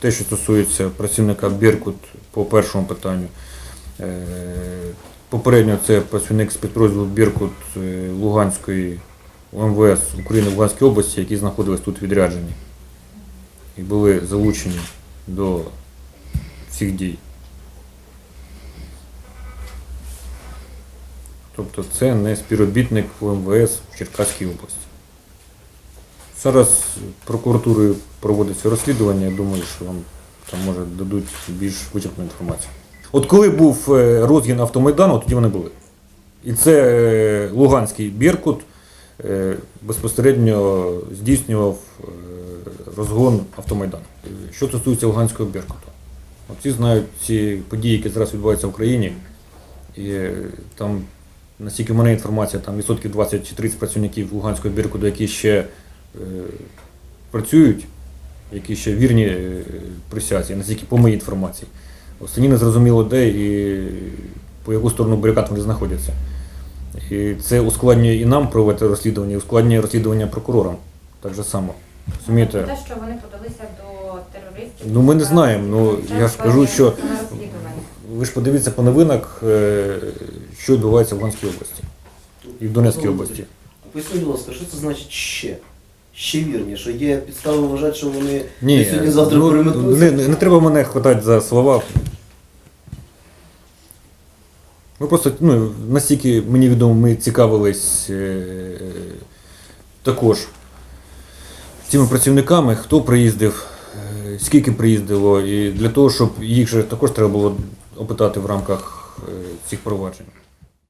те, що стосується працівника Біркут по першому питанню. Е, Попередньо це працівник спецпідрозділу Біркут е, Луганської МВС України в Луганській області, які знаходились тут відряджені і були залучені до цих дій. Тобто це не співробітник МВС в Черкаській області. Зараз прокуратурою проводиться розслідування, я думаю, що вам там може дадуть більш вичерпну інформацію. От коли був е, розгін автомайдану, тоді вони були. І це е, Луганський Біркут е, безпосередньо здійснював розгон автомайдану. Що стосується Луганського Біркуту, всі знають ці події, які зараз відбуваються в Україні. І там, наскільки в мене інформація, там відсотків 20 чи 30 працівників Луганського Біркуту, які ще працюють, які ще вірні е, присязі, наскільки по моїй інформації. Останні не зрозуміло де і по яку сторону барикад вони знаходяться. І це ускладнює і нам проводити розслідування, і ускладнює розслідування прокурорам. Так же само. Розумієте? Те, що вони подалися до терористів. Ну, ми не знаємо. Ну, я ж кажу, що- Ви ж подивіться по новинах, е, що відбувається в Луганській області і в Донецькій області. Поясніть, будь ласка, що це значить ще? Ще вірні, що є підстави вважати, що вони Ні, сьогодні-завтра ну, переметнуться? не, не, не треба мене хватати за слова. Ми просто, ну, настільки мені відомо, ми цікавились е, також цими працівниками, хто приїздив, е, скільки приїздило, і для того, щоб їх же також треба було опитати в рамках е, цих проваджень.